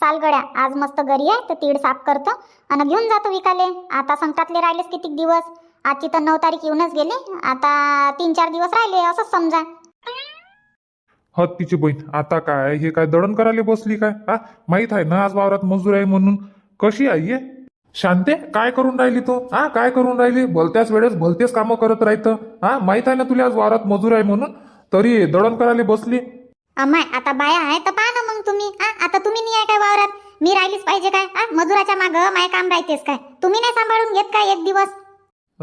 चाल गड्या आज मस्त घरी आहे तर तीड साफ करतो. आणि घेऊन जातो विकाले. आता संकटातले राहिलेच किती दिवस? आजची तर नऊ तारीख येऊनच गेली. आता तीन चार दिवस राहिले असंच समजा. हत्तीची बहीण आता काय? हे काय दळण करायला बसली काय? हा? माहीत आहे ना आज वावरात मजूर आहे म्हणून. कशी आई आहे शांते काय करून राहिली तू? हा काय करून राहिली? भलत्याच वेळेस भलतेच कामं करत राहतं. हा माहीत आहे ना तुला आज वावरात मजूर आहे म्हणून? तरी दळण करायला बसली. अमाय आता बाया आहे तर पहा ना मग तुम्ही. आ आता तुम्ही नाही आहे काय वावरात? मी राहिलीच पाहिजे काय? मजुराच्या मागं माय काम राहतेस काय? तुम्ही नाही सांभाळून घेत काय एक दिवस?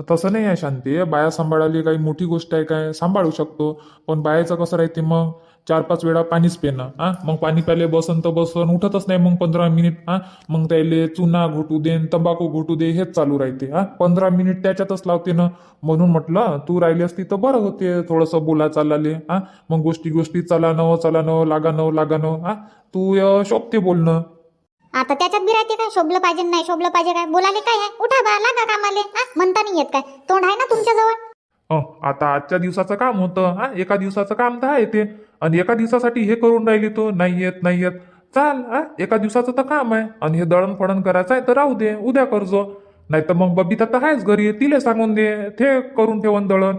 तसं नाही आहे शांती. बाया सांभाळाली काही मोठी गोष्ट आहे काय? सांभाळू शकतो. पण बायाचं कसं राहते मग? चार पाच वेळा पाणीच पेनं हा? मग पाणी प्याले बसन तर बसन उठतच नाही मग पंधरा मिनिट हा? मग त्याले चुना घोटू दे तंबाखू घोटू दे हेच चालू राहते हा? पंधरा मिनिट त्याच्यातच लावते ना. म्हणून म्हटलं तू राहिली असती तर बरं होते थोडंसं बोला चालले हा? मग गोष्टी गोष्टी चला न चला न लागा न लागा हा? तू शोभते बोलणं. आता त्याच्यात बी राहते काय शोभलं पाहिजे नाही शोभलं पाहिजे काय? बोलाले काय आहे? उठा बा लागा कामाले म्हणता नाही येत काय? तोंड आहे ना तुमच्याजवळ अं, आता आजच्या दिवसाचं काम होतं हा? एका दिवसाचं काम तर आहे ते. आणि एका दिवसासाठी हे करून राहिली तो नाही येत नाही येत. चाल हा? एका दिवसाचं तर काम आहे. आणि हे दळण फळण करायचं आहे तर राहू दे उद्या करजो नाही तर मग बबिता तर आहेच घरी तिले सांगून दे ते करून ठेवन दळण.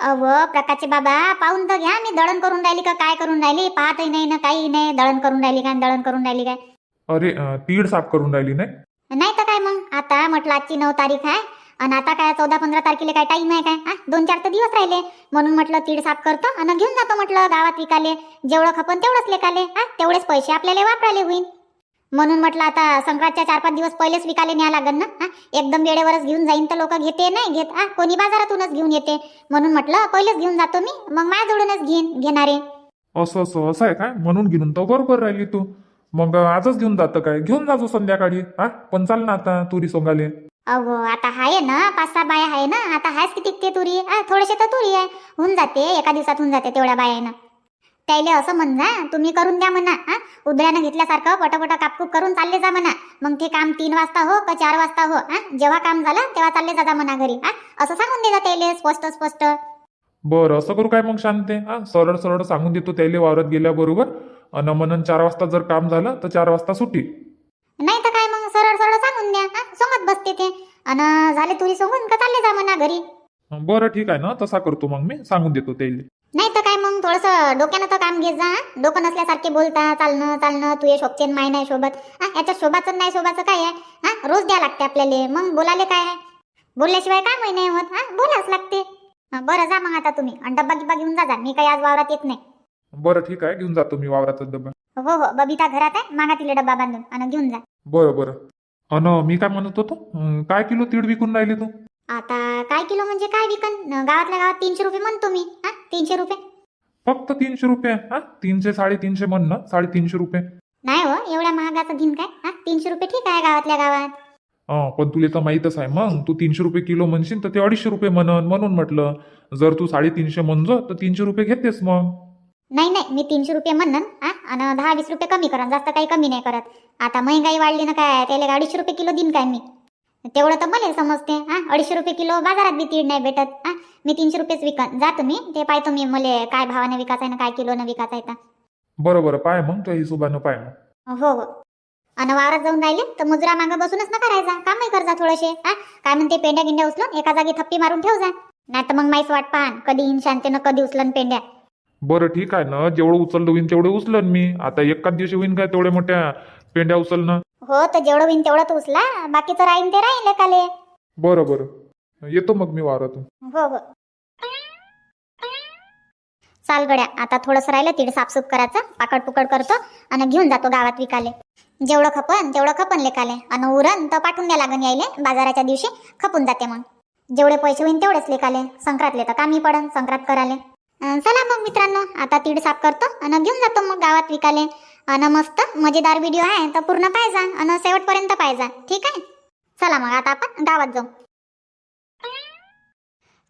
अव प्रकाशचे बाबा पाहून तर घ्या मी दळण करून राहिली का काय करून राहिली? पाहतही नाही ना काही नाही दळण करून राहिली काय दळण करून राहिली काय? अरे अं, तीड साफ करून राहिली नाही? नाही तर काय मग? आता म्हटलं आजची नऊ तारीख आहे. आणि आता काय चौदा पंधरा तारखेला काय टाईम आहे काय? हा? दोन चार तर दिवस राहिले. म्हणून म्हटलं तीड साफ करतो आणि घेऊन जातो म्हटलं गावात विकाले. जेवढं खपन तेवढंच लेखाले हा? तेवढेच पैसे आपल्याला वापरायला होईल म्हणून म्हटलं आता संक्रांतच्या चार पाच दिवस पहिलेच विकाले न्याय लागन ना? हा? एकदम वेळेवरच घेऊन जाईन तर लोक घेते नाही घेत. हा? कोणी बाजारातूनच घेऊन येते. म्हणून म्हटलं पहिलेच घेऊन जातो मी मग माझ्याजवळूनच घेईन घेणारे. असं असं असं आहे काय? म्हणून घेऊन तर बरोबर राहिली तू. मग आजच घेऊन जातं काय? घेऊन जातो संध्याकाळी. हा? पण चाल ना आता तुरी सोंगाले. अहो आता आहे ना पाच सहा बाया आहे ना आता आहेच किती ते तुरी? हा थोडेसे तर तुरी आहे. होऊन जाते एका दिवसात होऊन जाते तेवढ्या बायानं त्याले असं म्हणा तुम्ही करून द्या म्हणा हा उदळ्यानं घेतल्यासारखं पटापटा कापकूप करून चालले जा म्हणा. मग ते काम तीन वाजता हो का चार वाजता हो हा जेव्हा काम झालं तेव्हा चालले जा जा म्हणा घरी हा असं सांगून दे जा त्याले स्पष्ट स्पष्ट. बरं असं करू काय मग शांते? हा सरळ सरळ सांगून देतो त्याले वावरात गेल्याबरोबर. अन म्हणून चार वाजता जर काम झालं तर चार वाजता सुट्टी नाही तर काय मग सरळ सरळ सांगून द्या हा सोंगत बसते ते. अन झाले तुरी सोंगून का चालले जा म्हणा घरी? बरं ठीक आहे ना तसा करतो मग मी सांगून देतो त्याले. नाही तर काय मग थोडस डोक्यानं तर काम घेत जा हं? डोकं नसल्यासारखे बोलता चालणं चालणं तू हे शोभते माय नाही शोभत. हा याच्यात शोभाचं नाही शोभाचं काय आहे? हा रोज द्या लागते आपल्याला. मग बोलाले काय आहे? बोलल्याशिवाय कामही नाही होत? हा बोलाच लागते. हं, बरं जा मग आता तुम्ही. आणि डब्बा गिब्बा घेऊन जा जा. मी काही आज वावरात येत नाही. बरं ठीक आहे घेऊन जातो मी वावराचा डबा हो हो. बबिता घरात आहे. मागा तिला डब्बा बांधून. आणि घेऊन जा. बरं बरं. अन मी काय म्हणत होतो? अं, काय किलो तीड विकून राहिली तू? आता काय किलो म्हणजे काय विकन? न, गावातल्या गावात तीनशे रुपये म्हणतो मी हा तीनशे रुपये. फक्त तीनशे रुपये. हा तीनशे साडेतीनशे म्हण ना साडेतीनशे रुपये. नाही हो एवढ्या महागाचं घेईन काय? हा तीनशे रुपये ठीक आहे गावातल्या गावात. अं, पण तुला तर माहीतच आहे मग. तू तीनशे रुपये किलो म्हणशील तर ते अडीचशे रुपये म्हणन म्हणून म्हटलं. जर तू साडेतीनशे म्हणजो तर तीनशे रुपये घेतेस मग. नाही नाही मी तीनशे रुपये म्हणन हा आणि दहा वीस रुपये कमी करा जास्त काही कमी नाही करत. आता महंगाई वाढली ना काय त्याला अडीचशे रुपये किलो देईन काय मी? तेवढं तर मला समजते हा अडीचशे रुपये किलो बाजारात बी तीड नाही भेटत हा मी तीनशे रुपयेच विकन. जा तुम्ही ते पाहतो मी मला काय भावाने विकायचं आहे ना काय किलोनं विकायचं आहे तर. बरं बरं पाय मग तुझ्या हिशोबानं पाय मग. हो हो. आणि वावरात जाऊन राहिले तर मुजरा मागं बसूनच ना करायचा कामही कर जा थोडेसे हा. काय म्हणते पेंड्या गिंड्या उचलून एका जागी थप्पी मारून ठेव जा नाही तर मग माहीच वाट पाहन कधी इन शांतीनं कधी उचलन पेंड्या. बरं ठीक आहे ना. जेवढं उचललं होईन तेवढे उचलन मी. आता एकाच दिवशी होईन काय तेवढ्या मोठ्या पेंड्या उचलणं? हो तर जेवढं होईन तेवढं तू उचला. बाकीचं राहीन ते राहील एकाले बरं बरं. येतो मग मी वावरातून. हो हो. चाल गड्या आता थोडंसं राहिलं तिथे साफसूफ करायचं. पाकड पुकड करतो आणि घेऊन जातो गावात विकाले. जेवढं खपन तेवढं खपन लेकाले आणि उरण तर पाठवून द्या लागन यायले. बाजाराच्या दिवशी खपून जाते मग. जेवढे पैसे होईन तेवढेच लेकाले संक्रांतले तर कामी पडन संक्रांत कराले. चला मग मित्रांनो आता तीड साफ करतो आणि घेऊन जातो मग गावात विकाले. आणि मस्त मजेदार व्हिडिओ आहे तर पूर्ण पाहिजा आणि शेवटपर्यंत पाहिजा ठीक आहे? चला मग आता आपण गावात जाऊ.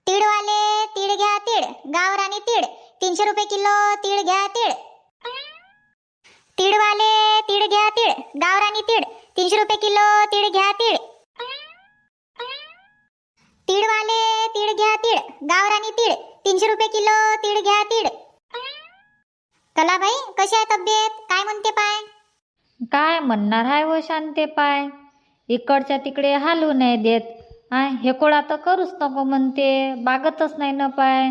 तीडवाले तीड घ्या तीड. गावरानी तीड. तीनशे रुपये किलो तीड घ्या तीड. तीडवाले तीड घ्या तीड. गावरानी तीड. तीनशे रुपये किलो तीड घ्या तीड. तीडवाले तीड घ्या तीड. गावरानी तीड. तीनशे रुपये किलो तीळ घ्या तीळ. कलाबाई कशी आहे तब्येत? काय म्हणते पाय? काय म्हणणार आहे व शांते पाय. इकडच्या तिकडे हालू नाही देत. आय हे कोळा तर करूच नको म्हणते. बागतच नाही ना पाय.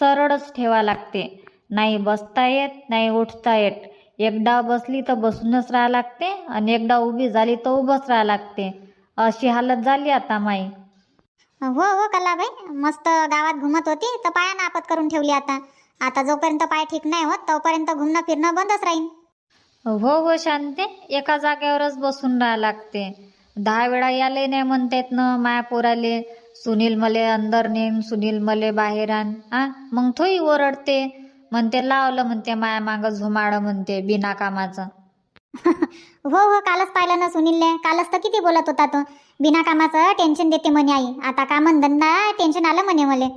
सरळच ठेवा लागते. नाही बसता येत नाही उठता येत. एकदा बसली तर बसूनच राहा लागते आणि एकदा उभी झाली तर उभंच राहा लागते. अशी हालत झाली आता माई. हो हो कलाबाई. मस्त गावात घुमत होती तर पायानं आपत करून ठेवली आता. आता जोपर्यंत पाय ठीक नाही होत तोपर्यंत घुमणं फिरणं बंदच राहील हो हो शांते. एका जागेवरच बसून राहा लागते. दहा वेळा याले नाही म्हणतात ना माया पोराले. सुनील मले अंदर नेम सुनील मले बाहेर आण. आ मग थोई ओरडते. म्हणते लावलं म्हणते माया मागं झुमाड म्हणते बिना कामाचं. हो हो कालच पाहिलं ना सुनीलने. कालच तर किती बोलत होता तो. बिना कामाचं टेन्शन देते म्हणे आई. आता कामन धंदा टेन्शन आलं म्हणे मले.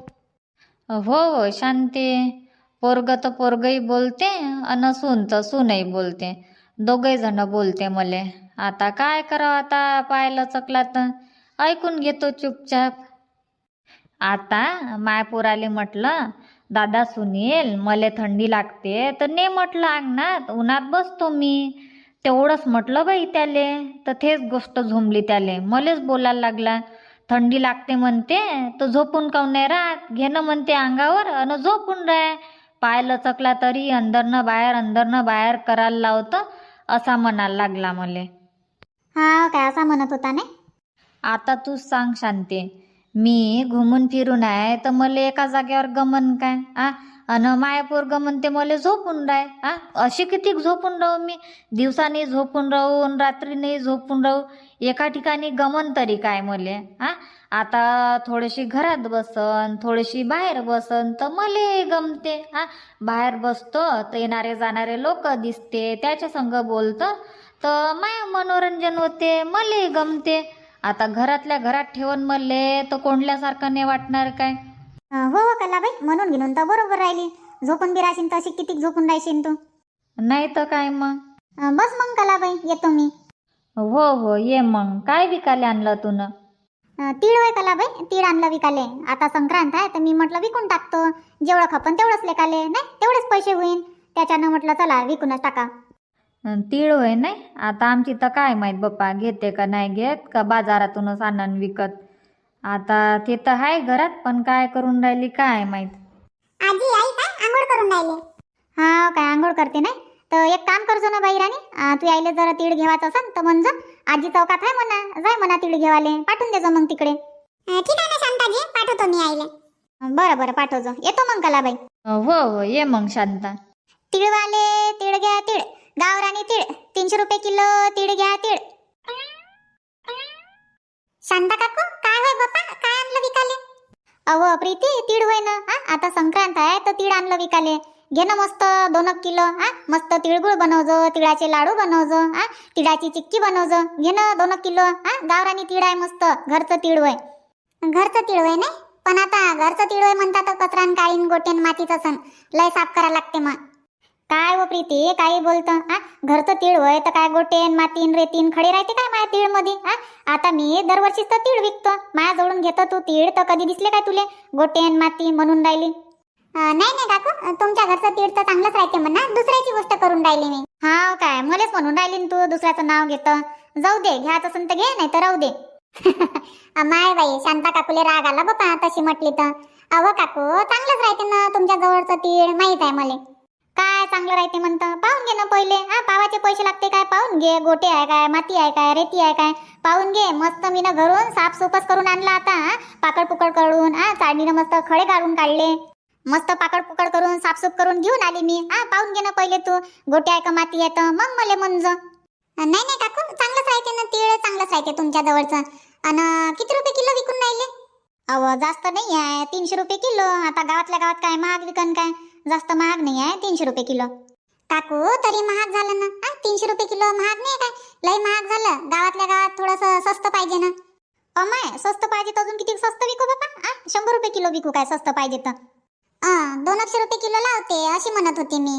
हो हो शांती. पोरग तर पोरगही बोलते अन सून तर सूनही बोलते. दोघही जण बोलते मले. आता काय करावं आता पाहायला चकला तर ऐकून घेतो चुपचाप. आता मायपुराले म्हटलं दादा सुनील मले थंडी लागते. तर ने म्हटलं अंगणात उन्हात बसतो मी. तेवढंच म्हटलं बाई त्याले तर तेच गोष्ट झोंबली त्याले. मलेच बोलायला लागला. थंडी लागते म्हणते तर झोपून काऊन नाही राहत? घेणं म्हणते अंगावर अन झोपून राह. पाय चकला तरी अंदरनं बाहेर अंदरनं बाहेर करायला लावतं असा म्हणायला लागला मले. हा काय असा म्हणत होता नाही आता तूच सांग शांते. मी घुमून फिरून आहे तर मला एका जागेवर गमन काय? आ? अन मायापूर गमन ते मला झोपून राय आ? अशी किती झोपून राहू मी? दिवसाने झोपून राहू आणि रात्रीने झोपून राहू एका ठिकाणी गमन तरी काय मले? आ? आता थोडीशी घरात बसन थोडीशी बाहेर बसन तर मले गमते आ? बाहेर बसतो तर येणारे जाणारे लोक दिसते त्याच्या संग बोलतं तर माय मनोरंजन होते मले गमते. आता घरातल्या घरात ठेवून मले तर कोंडल्यासारखं नाही वाटणार काय? अं, हो हो कलाबाई म्हणून घेऊन तर बरोबर राहिली. झोपून बी राहशील तर अशी किती झोपून राहशील तू? नाही तर काय मग? अं, बस मग कलाबाई येतो मी. हो हो ये मग. काय विकाले आणलं तुनं? अं, तीळ होय कलाबाई तीळ आणलं विकाले. आता संक्रांत आहे तर मी म्हटलं विकून टाकतो. जेवढं खपन तेवढंच लेकाले नाही? तेवढेच पैसे होईन. त्याच्यानं म्हटलं चला विकूनच टाका. तीळ होय नाही? आता आमची तर काय माहीत बाप्पा घेते का नाही घेत का बाजारातूनच आणून विकत. आता ते तर आहे घरात पण काय करून राहिली काय माहीत. आजी आई काय? आंघोळ करून राहिले. हा काय आंघोळ करते नाही? तर एक काम करजो ना बाई राणी तू आईले जरा तीळ घेवायचं असन तर म्हणजे आजी चौकात आहे म्हणा जाय म्हणा तीळ घेवाले पाठवून देजो मग तिकडे. ठीक आहे ना शांताजी पाठवतो मी आईले बरं बरं पाठवजो. येतो मग कलाबाई. हो हो ये मग शांता. तिळवाले तीळ घ्या तीळ. गावरानी तीळ तीनशे रुपये किलो तीळ घ्या तीळ. शांता काकू काय होय बाप्पा? काय आणलं विकाले? अव प्रीती तीळ होय ना हा? आता संक्रांत आहे तर तीळ आणलं विकाले. घे ना मस्त दोन किलो हा? मस्त तिळगुळ बनवजो तिळाचे लाडू बनवजो हा? तिळाची चिक्की बनवजो. घे ना दोन किलो हा? गावरानी तीळ आहे मस्त घरचं तीळ होय. घरचं तीळ होय नाही? पण आता घरचं तीळ होय म्हणतात कचरान काळीन गोटेन मातीचं सण. लय साफ करा लागते मग. काय व प्रीती काही बोलतं? हा घरचं तीळ वय तर काय गोटेन मातीन रेतीन खडे राहते काय माझ्या तीळमध्ये हा आता मी दरवर्षीच तर तीळ विकतो. माझ्या जवळून घेतो तू तीळ तर कधी दिसले काय तुले? गोटेन माती म्हणून राहिली. नाही नाही काकू तुमच्या घरचं तीळ तर चांगलंच राहते म्हणा. दुसऱ्याची गोष्ट करून राहिली मी. हा काय मलेच म्हणून राहिली तू दुसऱ्याचं नाव घेतं. जाऊ दे घ्यायचं असेल तर घे नाही तर राहू दे. माय बाई शांता काकूले राग आला बापा तशी म्हटली तर. अव काकू चांगलंच राहते ना तुमच्या जवळचं तीळ माहीत आहे मला. काय चांगलं राहते म्हणतं? पाहून घे ना पहिले. हा पावाचे पैसे लागते काय? पाहून घे. गोटे आहे काय? माती आहे काय? रेती आहे काय? पाहून घे. मस्त मी ना घरून साफसुफच करून आणला आता हा. पाकड पुकड करून हा. चाळणीनं मस्त खडे काढून काढले. मस्त पाकड पुकड करून साफसूफ करून घेऊन आली मी. हा पाहून घे ना पहिले तू. गोटे आहे का? माती आहे तर मग मले म्हणज. नाही नाही काकू. चांगलंच राहते ना तीळ. चांगलंच राहते तुमच्या जवळचं. आणि किती रुपये किलो विकून राहिले? अव जास्त नाही आहे. तीनशे रुपये किलो. आता गावातल्या गावात काय? महाग विकन काय? जास्त महाग नाही आहे तीनशे रुपये किलो. काकू तरी महाग झालं ना? हा तीनशे रुपये किलो महाग नाही काय? लय महाग झालं. गावातल्या गावात थोडंसं स्वस्त पाहिजे ना. अमाय स्वस्त पाहिजे तर अजून किती स्वस्त विकू बाबा? हा शंभर रुपये किलो विकू काय स्वस्त पाहिजे तर? दोनशे रुपये किलो लावते अशी म्हणत होती मी.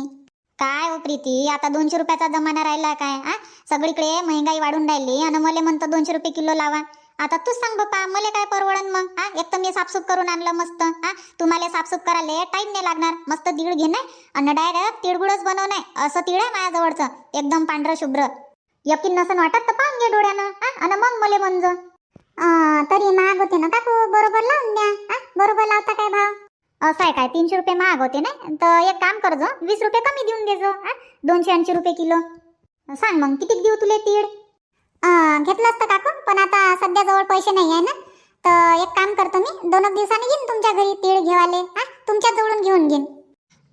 काय हो प्रीती आता दोनशे रुपयाचा जमाना राहिला काय? हा सगळीकडे महागाई वाढून राहिली. आणि मला म्हणतो दोनशे रुपये किलो लावा. आता तूच सांग बाप्पा मला काय परवडन मग? हा एक तर मी साफसूफ करून आणलं मस्त. हा तुम्हाला साफसूफ करायला टाइम नाही लागणार. मस्त तीळ घे नाही आणि डायरेक्ट तिळगुळच बनव नाही असं तीळ आहे माझ्याजवळचं. एकदम पांढरं शुभ्र. यकीन नसन वाटत तर पाहून घे डोळ्यानं. हा आणि मग मले म्हणज. तरी महाग होते ना काकू? बरोबर लावून द्या. हा बरोबर लावता काय भाव? असं आहे काय? तीनशे रुपये महाग होते ना? तर एक काम करजो वीस रुपये कमी देऊन देजो हा दोनशे ऐंशी रुपये किलो. सांग मग किती देऊ तुले तीळ? घेतलं असतं सध्याजवळ पैसे नाही आहे ना? तर एक काम करतो मी दोन एक दिवसांनी येईन तुमच्या घरी तीळ घेवाले. हा? तुमच्या जवळून घेऊन घेईन.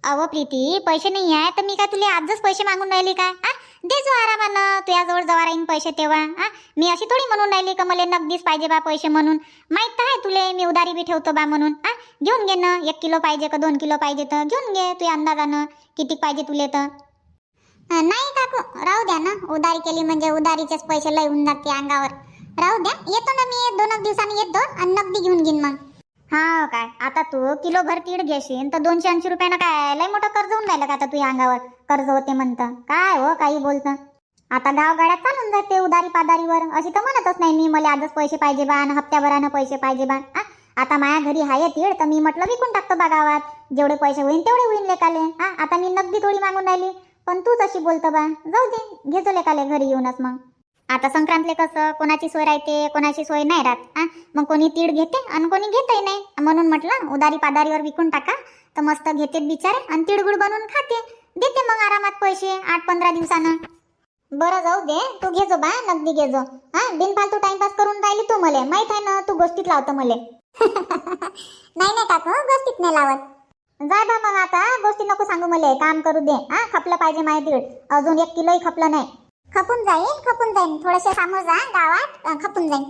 अहो प्रीती पैसे नाही आहे तर मी काय तुला आजच पैसे मागून राहिली काय हा? दे जो आरामानं तुझ्याजवळ जवळ राहीन पैसे तेव्हा. हा? मी अशी थोडी म्हणून राहिली का मला नगदीच पाहिजे बा पैसे म्हणून. माहीत तर आहे तुले मी उधारी बी ठेवतो बा म्हणून. हा? घेऊन घे ना एक किलो पाहिजे का दोन किलो पाहिजे तर. घेऊन घे तुझ्या अंदाजानं किती पाहिजे तुले तर. नाही काकू राहू द्या ना. उधारी केली म्हणजे उधारीचेच पैसे लय होऊन जाते अंगावर. राहू द्या. येतो ना मी. दोन दिवसांनी येतो आणि नगदी घेऊन घेईन मग. हा काय? आता तू किलो भर तीड घेशील तर दोनशे ऐंशी रुपयानं काय? लय मोठं कर्ज होऊन राहिलं का आता तुझ्या अंगावर? कर्ज होते म्हणतं. काय हो? काही बोलतं. आता गावगाड्यात चालून जाते उधारी पादारीवर अशी तर म्हणतच नाही मी. मला आजच पैसे पाहिजे बा आणि हप्त्याभरानं पैसे पाहिजे बा. आता माझ्या घरी हाय तीड तर मी म्हटलं विकून टाकतो बा गावात. जेवढे पैसे होईन तेवढे होईल लेकाले. हा आता मी नगदी थोडी मागून राहिली. पण तूच अशी बोलतो बा. जाऊ दे. घेतो लेकाले घरी येऊनच मग. आता संक्रांतले कसं कोणाची सोय राहते कोणाची सोय नाही राहत आ? मग कोणी तीळ घेते आणि कोणी घेतही नाही. म्हणून म्हटलं उधारी पादारीवर विकून टाका. तर मस्त घेते बिचारे आणि तिळगुळ बनवून खाते. देते मग आरामात पैसे आठ पंधरा दिवसानं. बरं जाऊ दे तू घेजो बा नगदी घेजो. हा बिनफालतू टाइमपास करून राहिली तू मले. माहीत आहे ना तू गोष्टीत लावतो मले. नाही नाही काकू गोष्टीत नाही लावत. जाय बा मग आता गोष्टी नको सांगू मले. काम करू दे. हा खपलं पाहिजे माय दीड अजून एक किलोही खपलं नाही. खपून जाईन खपून जाईन थोडेसे सामोर जा गावात अं, खपून जाईन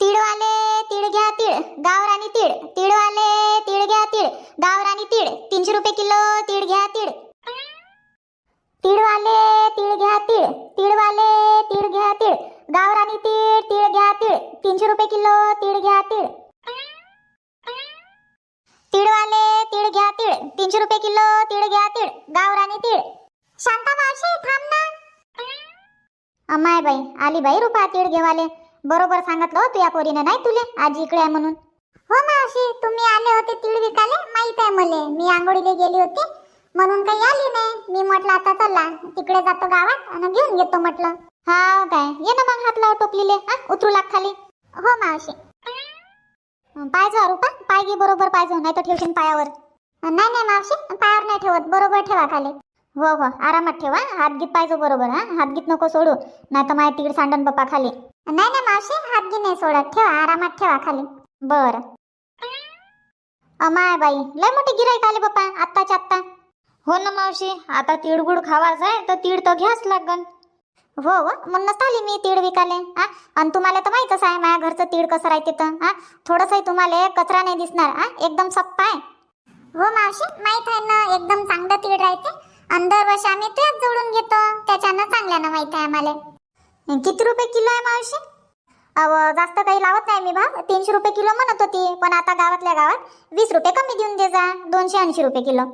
तीळवाले तीळ घ्या तीळ. गावरानी तीळ. तीळवाले तीळ घ्या तीळ. गावरानी तीळ. तीनशे रुपये किलो तीळ घ्या तीळ. तीळवाले तीळ घ्या तीळ. तीळवाले तीळ घ्या तीळ. गावरानी तीळ तीळ घ्या तीळ. तीनशे रुपये किलो तीळ घ्या तीळ. तीळवाले तीळ घ्या तीळ. तीनशे रुपये किलो तीळ घ्या तीळ. गावरानी तीळ. शांता मावशी थांब ना. अमाय बाई आली बाई रुपा तीळ घेवाले. बरोबर सांगितलं हो तुया पोरीने नाही तुले? आज इकडे आहे म्हणून. हो मावशी तुम्ही आले होते तीळ विकाले माहीत आहे मले. मी आंघोळीला गेली होती. म्हणून काही आली नाही. मी म्हटलं आता चला. तिकडे जातो गावात आणि घेऊन घेतो म्हटलं. हा काय? ये ना मग हात लाव टोपलीले. हा उतरू लाग खाली. हो मावशी. पाहिजे रुपा. पाय घे बरोबर पाहिजे नाही तर ठेवशील पायावर. नाही नाही मावशी. पायावर नाही ठेवत. बरोबर ठेवा खाली. हो हो. आरामात ठेवा हात गीत पाहिजे बरोबर हा. हात गीत नको सोडू. नाही तर माझ्या तिकीट सांडन बाप्पा खाली. नाही नाही मावशी. हात गी नाही सोडत. ठेवा आरामात ठेवा खाली. बर. अमाय बाई लय मोठी गिराईक आले बाप्पा आत्ताच्या आत्ता. हो ना मावशी. आता तिळगुळ खावाच आहे तर तीळ तर घ्याच लागन. हो हो. म्हणूनच आली मी तीळ विकाले हा. आणि तुम्हाला तर माहीतच आहे माझ्या घरचं तीळ कसं राहते तर हा. थोडंसंही तुम्हाला कचरा नाही दिसणार हा. एकदम सप्पा आहे. हो मावशी. माहीत आहे ना एकदम चांगलं तीळ राहते. अंदर दरवर्षी आम्ही तेच जोडून घेतो. त्याच्यानं चांगल्यानं माहीत आहे आम्हाला. किती रुपये किलो आहे मावशी? अव जास्त काही लावत नाही मी भाव तीनशे रुपये किलो म्हणत होती. पण आता गावातल्या गावात वीस रुपये कमी देऊन दे जा. दोनशे ऐंशी रुपये किलो.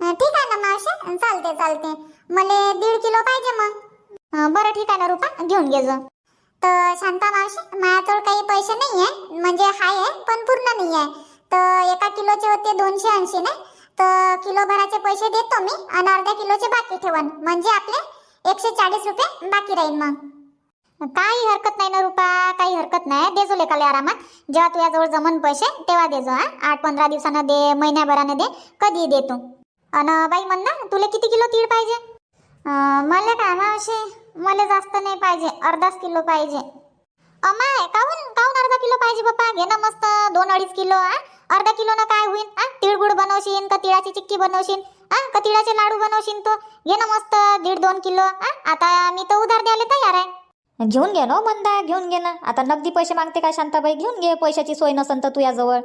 ठीक आहे ना मावशी? चालते चालते. मला दीड किलो पाहिजे मग. बरं ठीक आहे ना रुपा. घेऊन घे जो. तर शांता मावशी माझ्याजवळ काही पैसे नाही आहे म्हणजे हाय आहे पण पूर्ण नाही आहे तर एका किलोचे होते दोनशे ऐंशी नाही? तर किलो भराचे पैसे देतो मी आणि अर्ध्या किलोचे बाकी ठेवन. म्हणजे आपले एकशे चाळीस रुपये बाकी राहील मग. काही हरकत नाही ना रुपा काही हरकत नाही. देजो लेकाले आरामात. जेव्हा तुझ्याजवळ जमन पैसे तेव्हा देजो हा. आठ पंधरा दिवसानं दे महिन्याभरानं दे कधी दे तू. अन बाई म्हण ना तुला किती किलो तीळ पाहिजे? मला काय मावशी मला जास्त नाही पाहिजे अर्धाच किलो पाहिजे. अमाय काहून काहून अर्धा किलो पाहिजे बाप्पा घे ना मस्त दोन अडीच किलो हा. अर्धा किलो ना काय होईल हा तिळगुळ बनवशील का तिळाची चिक्की बनवशील हा का तिळाचे लाडू बनवशील तो? घे ना मस्त दीड दोन किलो. हा आता मी तर उधार द्यायला तयार आहे. घेऊन घे ना हो मंदा घेऊन घे ना. आता नगदी पैसे मागते काय शांताबाई? घेऊन घे पैशाची सोय नसन तर तुझ्याजवळ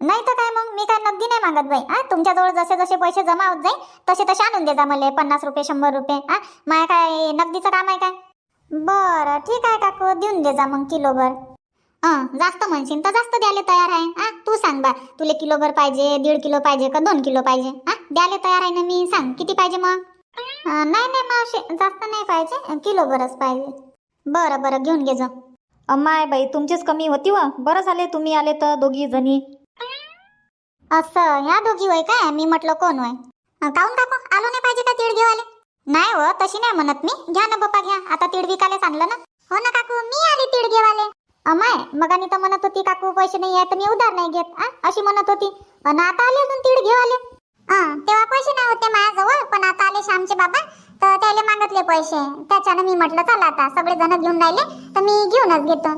नाही तर काय मग? मी काय नगदी नाही मागत बाई. हा तुमच्याजवळ जसे जसे पैसे जमा होत जाईल तसे तसे आणून दे जा मला. पन्नास रुपये शंभर रुपये. हा माझ्या काय नगदीचं काम आहे काय? बरं ठीक आहे काकू. देऊन दे जा मग किलोभर. जास्त म्हणशील तर जास्त द्यायला तयार आहे. हा तू सांग बा तुला किलोभर पाहिजे दीड किलो पाहिजे का दोन किलो पाहिजे? हा द्यायला तयार आहे ना मी सांग किती पाहिजे मग? नाही नाही मावशी जास्त नाही पाहिजे किलोभरच पाहिजे. बरं बरं घेऊन घे जा. अम्माय बाई तुमचीच कमी होती व. बरं झाले तुम्ही आले तर दोघी जणी. असं ह्या दोघी होय काय? मी म्हटलं कोण होय? अं, काहून काकू? आलो नाही पाहिजे का तीळ घेवाले? नाही हो तशी नाही म्हणत मी. घ्या ना बापा घ्या. आता तीड विकायलाच आणलं ना. हो ना काकू मी आली तीड घेवाले. अमाय मग आणि तर म्हणत होती काकू पैसे नाही आहे तर मी उधार नाही घेत. आ? अशी म्हणत होती. आणि आता आले अजून तीड घेवाले तेव्हा पैसे नाही होते माझ्याजवळ पण आता आले श्यामचे बाबा. तर त्याला मागितले पैसे. त्याच्यानं मी म्हटलं चला आता सगळे जण घेऊन राहिले तर मी घेऊनच घेतो.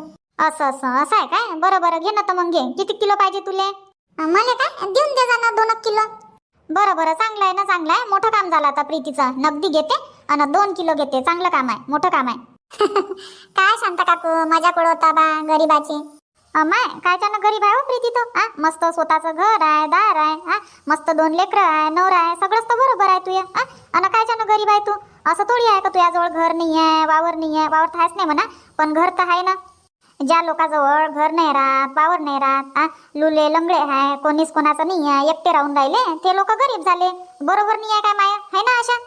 असं असं असं आहे काय? बरं बरं घे ना तर मग घे. किती किलो पाहिजे तुले? मला काय? देऊन दे जा ना दोन किलो. बरं बरं चांगलं आहे ना चांगलं आहे. मोठं काम झालं आता प्रीतीचं. नगदी घेते आणि दोन किलो घेते. चांगलं काम आहे मोठं काम आहे. काय शांत काकू? मजा होता बा गरीबाची. अमाय कायच्यानं गरीब आहे हो प्रीती तो? आ मस्त स्वतःचं घर आहे दार आहे आ मस्त दोन लेकरं आहे नवरा आहे सगळंच तर बरोबर आहे तुया आ आणि कायच्यानं गरीब आहे तू? असं थोडी आहे का तुझ्याजवळ घर नाही आहे वावर नाही आहे? वावर तर आहेच नाही म्हणा पण घर तर आहे ना. ज्या लोकांजवळ घर नाही राहत वावर नाही राहत आ लुले लंगडे आहे कोणीच कोणाचं नाही आहे एकटे राहून राहिले ते लोक गरीब झाले. बरोबर नाही आहे काय माया? आहे ना अशा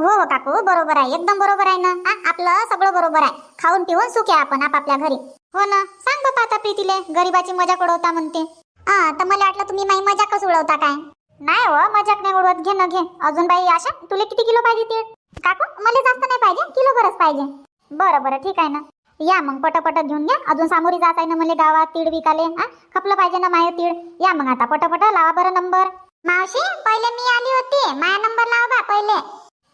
हो हो काकू बरोबर आहे. एकदम बरोबर आहे ना? आ, आपलं सगळं बरोबर आहे. खाऊन पिऊन सुखे आपण आपापल्या घरी. हो ना? सांग बापा आता प्रीतीले गरीबाची मजाक उडवता म्हणते. हा तर मला वाटलं तुम्ही माई मजाकच उडवता काय? नाही हो मजाक नाही उडवत. घे ना घे. अजून बाई आशा तुला किती किलो पाहिजे तीळ काकू मला जास्त नाही पाहिजे. किलो भरच पाहिजे. बरं बरं ठीक आहे ना. या मग पटापट घेऊन घ्या. अजून सामोरी जात आहे ना मला गावात तीळ विकाले. हा खपलं पाहिजे ना माय तीळ. या मग आता पटापट लावा बरं नंबर. मावशी पहिले मी आली होती. माया नंबर लावा बा पहिले.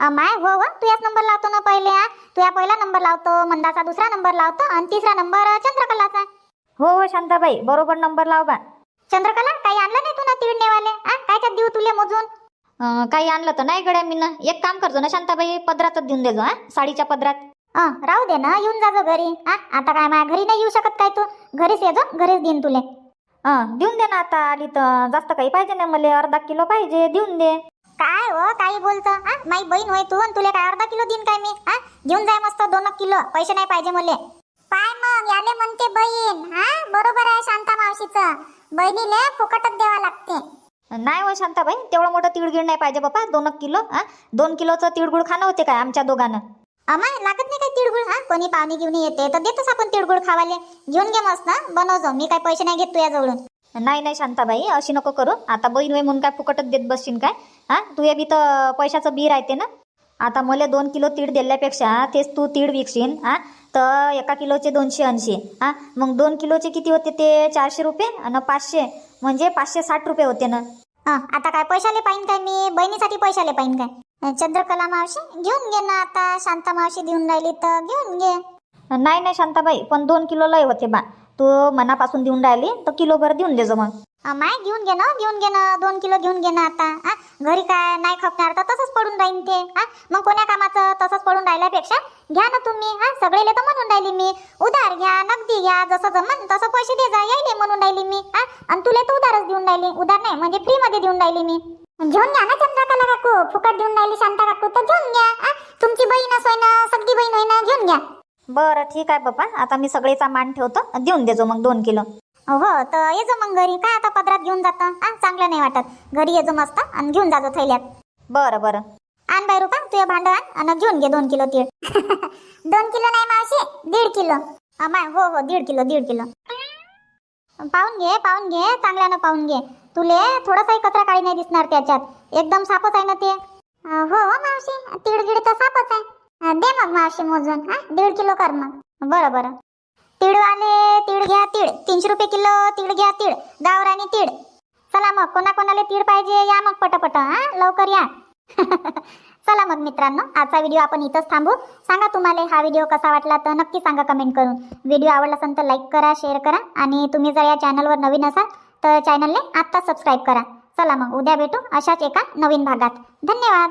माय हो हो. तुझ्याच नंबर लावतो ना पहिले हा? तुझ्या पहिला नंबर लावतो मंदाचा दुसरा नंबर लावतो आणि तिसरा नंबर चंद्रकलाचा. हो हो शांताबाई. बरोबर नंबर लाव बा. चंद्रकला काही आणलं नाही तू ना नेवाले हा? कायच्यात देऊ तुले मोजून? अं, काही आणलं तर नाही गड्या मी ना एक काम करतो ना शांताबाई पदरातच देऊन देजो हा? साडीच्या पदरात. अं, राहू दे ना येऊन जाजो घरी हा? आता काय माझ्या घरी नाही येऊ शकत काय तू? घरीच येजो घरीच देईन तुले. हं देऊन दे ना आता आली तर. जास्त काही पाहिजे नाही मला अर्धा किलो पाहिजे देऊन दे. काय हो काही बोलतो? हा? माई बहीण होय तू तुले काय अर्धा किलो देईन काय मी? हा? घेऊन जाय मस्त दोन किलो. पैसे नाही पाहिजे मले. पाय मग याले म्हणते बहीण. हा? बरोबर आहे शांता मावशीचं. बहिणीले फुकटच द्यावा लागते. नाही हो शांताबाई तेवढं मोठं तिळगुळ नाही पाहिजे बापा दोन किलो हा? दोन किलोचं तिळगुळ खाणं होते काय आमच्या दोघांना? अमाय लागत नाही काय तिळगुळ? हा? कोणी पाहुणे घेऊन येते तर देतोच आपण तिळगुळ खावाले. घेऊन घे मस्त ना बनवजो मी काय पैसे नाही घेत तुझ्याजवळून. नाही नाही शांताबाई अशी नको करू. आता बहीण वय म्हणून काय फुकटच देत बसशील काय? हा? तुझ्या बी तर पैशाचं बी राहते ना? आता मला दोन किलो तीळ दिल्यापेक्षा तेच तू तीळ विकशील हा? तर एका किलोचे दोनशे ऐंशी हा? मग दोन किलोचे किती होते ते? चारशे रुपये आणि पाचशे म्हणजे पाचशे साठ रुपये होते ना? हा आता काय पैशाले पाहिजे काय? मी बहिणीसाठी पैशाले पाहिजे काय? चंद्रकला मावशी घेऊन घे ना आता. शांता मावशी देऊन राहिली तर घेऊन घे. नाही नाही शांताबाई पण दोन किलो लय होते बा. तू मनापासून देऊन राहिली तर किलोभर देऊन देजो मग माय घेऊन घे ना घेऊन घे ना दोन किलो घेऊन घे ना आता हा घरी काय नाही खपणार तर तसंच पडून राहीन ते हा मग कोण्या कामाचं तसंच पडून राहिल्यापेक्षा घ्या ना तुम्ही हा सगळेले तर म्हणून राहिली मी. उधार घ्या नगदी घ्या जसं जमन तसं पैसे दे जा यायले म्हणून राहिली मी हा आणि तुला तर उधारच देऊन राहिली उधार नाही म्हणजे फ्री मध्ये देऊन राहिली मी. घेऊन घ्या ना चंद्रकला काकू फुकट देऊन राहिली शांता काकू तर घेऊन घ्या तुमची बहीण असोय ना सगळी बहीण होय ना घेऊन घ्या. बरं ठीक आहे बाबा आता मी सगळेचा मान ठेवतो. देऊन देजो मग दोन किलो. हो तर ये जो मग घरी. काय आता पदरात घेऊन जातं? चांगलं नाही वाटत. घरी ये जो मस्त आणि घेऊन जातो थैल्यात. बरं बरं. आण बाय रुपा तुझे भांड आण आणि घेऊन घे दोन किलो तीळ. दोन किलो नाही मावशी दीड किलो. अमाय हो हो दीड किलो दीड किलो. पाहून घे पाहून घे चांगल्यानं पाहून घे. तुले थोडासाही कचरा काळी नाही दिसणार त्याच्यात. एकदम सापच आहे ना ते? अं, हो हो मावशी. तीळ गिड तर सापच आहे. दे मग मावशी मोजून हा? दीड किलो कर मग. बरं बरं. तीळ आले तीळ घ्या तीळ. तीनशे रुपये किलो तीळ घ्या तीळ. गावरानी तीळ. चला मग कोणा कोणाला तीळ पाहिजे या मग पटापट हा? लवकर या. चला मग मित्रांनो आजचा व्हिडिओ आपण इथंच थांबू. सांगा तुम्हाला हा व्हिडिओ कसा वाटला तर नक्की सांगा कमेंट करून. व्हिडिओ आवडला असेल तर लाईक करा शेअर करा आणि तुम्ही जर या चॅनलवर नवीन असाल तर चॅनलने आत्ता सबस्क्राईब करा. चला मग उद्या भेटू अशाच एका नवीन भागात. धन्यवाद!